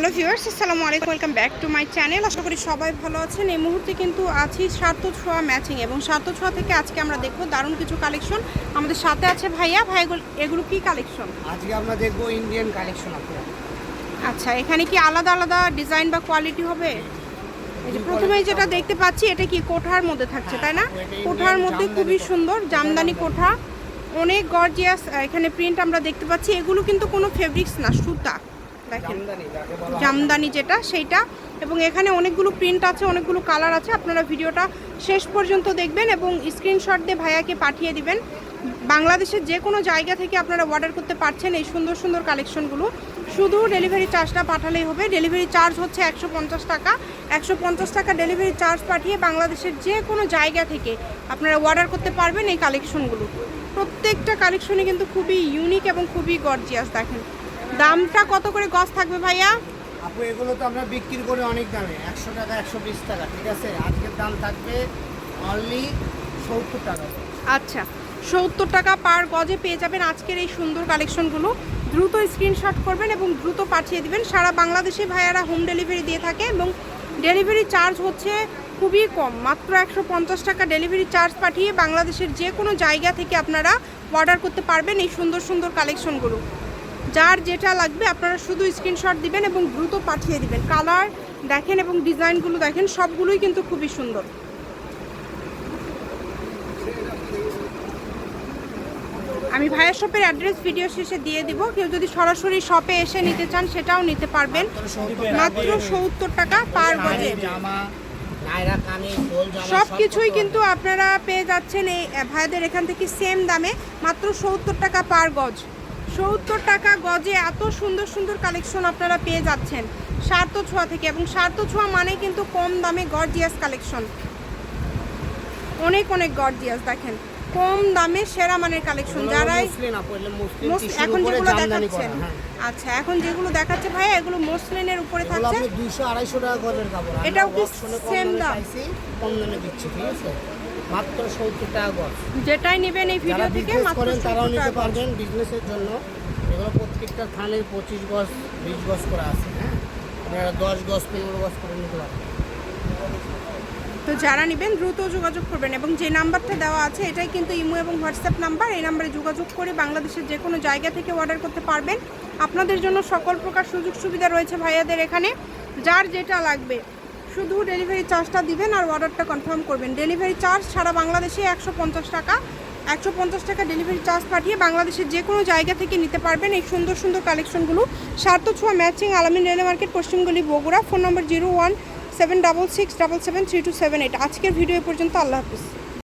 Hello viewers আসসালামু আলাইকুম welcome back to my channel. আশা করি সবাই ভালো আছেন। এই মুহূর্তে কিন্তু আছি সার্থ ছোঁয়া ম্যাচিং এবং সার্থ ছোঁয়া থেকে আজকে আমরা দেখব দারুণ কিছু কালেকশন। আমাদের সাথে আছে ভাইয়া। ভাই এগুলো- কি কালেকশন? আজকে আমরা দেখব ইন্ডিয়ান কালেকশন আপনার। আচ্ছা এখানে কি আলাদা আলাদা ডিজাইন বা কোয়ালিটি হবে? এই যে প্রথমেই যেটা দেখতে পাচ্ছি এটা কি কোঠার মধ্যে থাকছে তাই না? হ্যাঁ, কোঠার মধ্যে খুবই সুন্দর জামদানি কোঠা। অনেক গর্জিয়াস এখানে প্রিন্ট আমরা দেখতে পাচ্ছি। এগুলো কিন্তু কোনো ফেব্রিক্স না সুতা। দেখেন। জামদানি যেটা সেইটা। এবং এখানে অনেকগুলো প্রিন্ট আছে অনেকগুলো কালার আছে। আপনারা ভিডিওটা শেষ পর্যন্ত দেখবেন এবং স্ক্রিনশট দিয়ে ভাইয়াকে পাঠিয়ে দিবেন। বাংলাদেশের যে কোনো জায়গা থেকে আপনারা অর্ডার করতে পারছেন এই সুন্দর সুন্দর কালেকশনগুলো শুধু ডেলিভারি চার্জটা পাঠালেই হবে। ডেলিভারি চার্জ হচ্ছে একশো পঞ্চাশ টাকা। একশো পঞ্চাশ টাকা ডেলিভারি চার্জ পাঠিয়ে বাংলাদেশের যে কোনো জায়গা থেকে আপনারা অর্ডার করতে পারবেন এই কালেকশনগুলো প্রত্যেকটা কালেকশনই কিন্তু খুবই ইউনিক এবং খুবই গর্জিয়াস দেখেন। দামটা কত করে গজ থাকবে ভাইয়া? আপু এগুলো তো আমরা বিক্রি করে অনেক দামে। একশো টাকা একশো বিশ টাকা ঠিক আছে? আজকের দাম থাকবে অনলি সত্তর টাকা আচ্ছা সত্তর টাকা পার গজে পেয়ে যাবেন আজকের এই সুন্দর কালেকশনগুলো। দ্রুত স্ক্রিনশট করবেন এবং দ্রুত পাঠিয়ে দিবেন। সারা বাংলাদেশে ভাইয়ারা হোম ডেলিভারি দিয়ে থাকে এবং ডেলিভারি চার্জ হচ্ছে খুবই কম। মাত্র একশো পঞ্চাশ টাকা ডেলিভারি চার্জ পাঠিয়ে বাংলাদেশের যে কোনো জায়গা থেকে আপনারা অর্ডার করতে পারবেন এই সুন্দর সুন্দর কালেকশনগুলো। যার যেটা লাগবে আপনারা শুধু স্ক্রিনশট দিবেন এবং দ্রুত পাঠিয়ে দিবেন। কালার দেখেন এবং ডিজাইনগুলো দেখেন, সবগুলোই কিন্তু খুবই সুন্দর। আমি ভাইয়ের শপের অ্যাড্রেস ভিডিও শেষে দিয়ে দিব। কেউ যদি সরাসরি শপে এসে নিতে চান, সেটাও নিতে পারবেন। মাত্র সত্তর টাকা পার গজে সব কিছুই কিন্তু আপনারা পেয়ে যাচ্ছেন এই, ভাইদের এখান থেকে সেম দামে। মাত্র সত্তর টাকা পার গজ সত্তর টাকা গজে এত সুন্দর সুন্দর কালেকশন আপনারা পেয়ে যাচ্ছেন। সার্থ ছোঁয়া থেকে এবং সার্থ ছোঁয়া মানে কিন্তু কম দামে গর্জিয়াস কালেকশন অনেক অনেক গর্জিয়াস দেখেন। কম দামে সেরা মানের কালেকশন যারাই এখন যেগুলো দেখাচ্ছেন হ্যাঁ। আচ্ছা এখন যেগুলো দেখাচ্ছে ভাইয়া এগুলো মসলিনের উপরে থাকছে। টাকা গজের কাপড় এটাও কি দামে দাম? কম দামে দিচ্ছি ঠিক আছে? মাত্র সত্তর টাকা গজ। যেটাই নেবেন এই ভিডিও থেকে মাত্র তারাও নিতে পারবেন বিজনেসের জন্য। এগুলো প্রত্যেকটা থানে পঁচিশ গজ বিশ গজ করে আছে হ্যাঁ? আপনারা দশ গজ পনেরো গজ করে নিতে পারবেন। তো যারা নেবেন দ্রুত যোগাযোগ করবেন এবং যে নাম্বারটা দেওয়া আছে এটাই কিন্তু ইমো এবং হোয়াটসঅ্যাপ নাম্বার। এই নাম্বারে যোগাযোগ করে বাংলাদেশের যে কোনো জায়গা থেকে অর্ডার করতে পারবেন। আপনাদের জন্য সকল প্রকার সুযোগ সুবিধা রয়েছে ভাইয়াদের এখানে। যার যেটা লাগবে শুধু ডেলিভারি চার্জটা দিবেন আর অর্ডারটা কনফার্ম করবেন। ডেলিভারি চার্জ সারা বাংলাদেশে একশো পঞ্চাশ টাকা। একশো পঞ্চাশ টাকা ডেলিভারি চার্জ পাঠিয়ে বাংলাদেশের যে কোনো জায়গা থেকে নিতে পারবেন এই সুন্দর সুন্দর কালেকশনগুলো সার্থ ছোঁয়া matching Alamin railway market পশ্চিমগুলি Bogura. Phone number zero one seven double six double seven three two seven eight আজকের ভিডিও পর্যন্ত আল্লাহ হাফিজ।